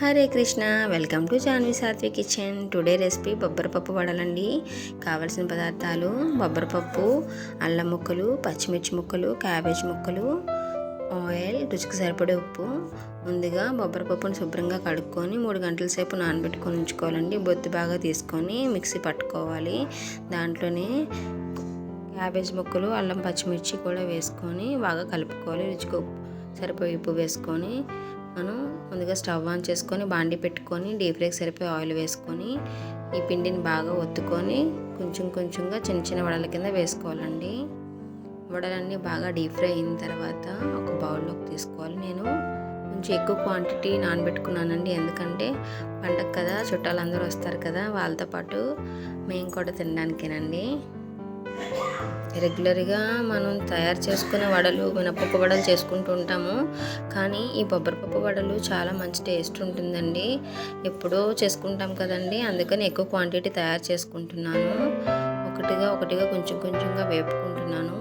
Hare Krishna welcome to Janvi Satvi kitchen. Today recipe బొబ్బరపప్పు వడలండి. కావలసిన పదార్థాలు బొబ్బరపప్పు అల్లం ముక్కలు పచ్చిమిర్చి ముక్కలు క్యాబేజ్ ముక్కలు ఆయిల్ రుచికి సరిపడే ఉప్పు. ముందుగా బొబ్బరపప్పును శుభ్రంగా కడుక్కొని మూడు గంటల సేపు నానబెట్టుకొని ఉంచుకోవాలండి. బొత్తు బాగా తీసుకొని మిక్సీ పట్టుకోవాలి. దాంట్లోనే క్యాబేజ్ ముక్కలు అల్లం పచ్చిమిర్చి కూడా వేసుకొని బాగా కలుపుకోవాలి. రుచికి ఉప్పు సరిపోయి ఉప్పు వేసుకొని మనం ముందుగా స్టవ్ ఆన్ చేసుకొని బాండి పెట్టుకొని డీప్ ఫ్రైకి సరిపోయి ఆయిల్ వేసుకొని ఈ పిండిని బాగా ఒత్తుకొని కొంచెం కొంచెంగా చిన్న చిన్న వడల కింద వేసుకోవాలండి. వడలన్నీ బాగా డీప్ ఫ్రై అయిన తర్వాత ఒక బౌల్లోకి తీసుకోవాలి. నేను కొంచెం ఎక్కువ క్వాంటిటీ నానబెట్టుకున్నానండి. ఎందుకంటే పండగ కదా చుట్టాలు అందరూ వస్తారు కదా వాళ్ళతో పాటు మేము కూడా తినడానికేనండి. రెగ్యులర్గా మనం తయారు చేసుకునే వడలు మినపప్పు వడలు చేసుకుంటూ ఉంటాము. కానీ ఈ బొబ్బరిపప్పు వడలు చాలా మంచి టేస్ట్ ఉంటుందండి. ఎప్పుడో చేసుకుంటాం కదండి. అందుకని ఎక్కువ క్వాంటిటీ తయారు చేసుకుంటున్నాను. ఒకటిగా ఒకటిగా కొంచెం కొంచెంగా వేపుకుంటున్నాను.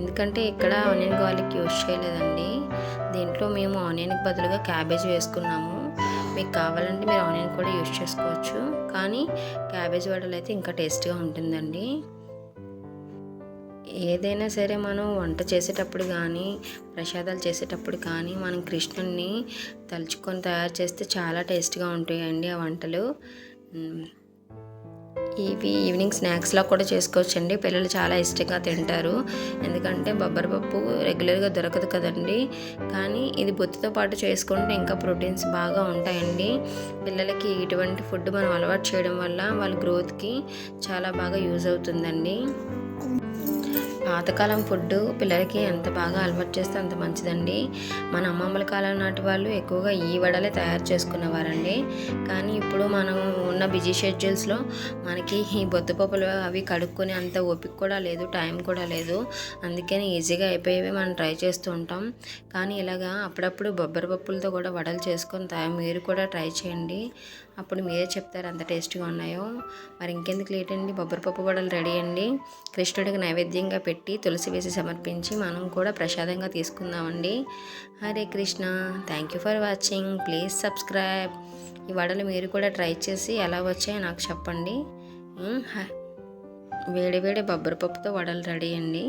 ఎందుకంటే ఇక్కడ ఆనియన్ గార్లిక్ యూజ్ చేయలేదండి. దీంట్లో మేము ఆనియన్కి బదులుగా క్యాబేజ్ వేసుకున్నాము. మీకు కావాలంటే మీరు ఆనియన్ కూడా యూజ్ చేసుకోవచ్చు. కానీ క్యాబేజ్ వడలు అయితే ఇంకా టేస్ట్గా ఉంటుందండి. ఏదైనా సరే మనం వంట చేసేటప్పుడు కానీ ప్రసాదాలు చేసేటప్పుడు కానీ మనం కృష్ణుడిని తలుచుకొని తయారు చేస్తే చాలా టేస్ట్గా ఉంటాయండి ఆ వంటలు. ఇవి ఈవినింగ్ స్నాక్స్లో కూడా చేసుకోవచ్చండి. పిల్లలు చాలా ఇష్టంగా తింటారు. ఎందుకంటే బొబ్బరిపప్పు రెగ్యులర్గా దొరకదు కదండి. కానీ ఇది బొత్తుతో పాటు చేసుకుంటే ఇంకా ప్రోటీన్స్ బాగా ఉంటాయండి. పిల్లలకి ఇటువంటి ఫుడ్ మనం అలవాటు చేయడం వల్ల వాళ్ళ గ్రోత్కి చాలా బాగా యూజ్ అవుతుందండి. పాతకాలం ఫుడ్ పిల్లలకి ఎంత బాగా అలవాటు చేస్తే అంత మంచిదండి. మన అమ్మమ్మల కాలం నాటి వాళ్ళు ఎక్కువగా ఈ వడలే తయారు చేసుకునేవారండి కానీ ఇప్పుడు మనం ఉన్న బిజీ షెడ్యూల్స్లో మనకి ఈ బొద్దుపప్పులు అవి కడుక్కునే అంత ఓపిక కూడా లేదు టైం కూడా లేదు. అందుకని ఈజీగా అయిపోయేవి మనం ట్రై చేస్తూ ఉంటాం. కానీ ఇలాగా అప్పుడప్పుడు బొబ్బరి పప్పులతో కూడా వడలు చేసుకొని మీరు కూడా ట్రై చేయండి. అప్పుడు మీరే చెప్తారు ఎంత టేస్ట్గా ఉన్నాయో. మరి ఇంకెందుకు లేట్ అండి? బొబ్బరిపప్పు వడలు రెడీ అండి. కృష్ణుడికి నైవేద్యంగా పెట్టి తులసి వేసి సమర్పించి మనం కూడా ప్రసాదంగా తీసుకుందామండి. Hare Krishna. Thank you for watching please subscribe ఈ వడలు మీరు కూడా ట్రై చేసి ఎలా వచ్చాయో నాకు చెప్పండి. వేడి వేడి బొబ్బరిపప్పుతో వడలు రెడీ అండి.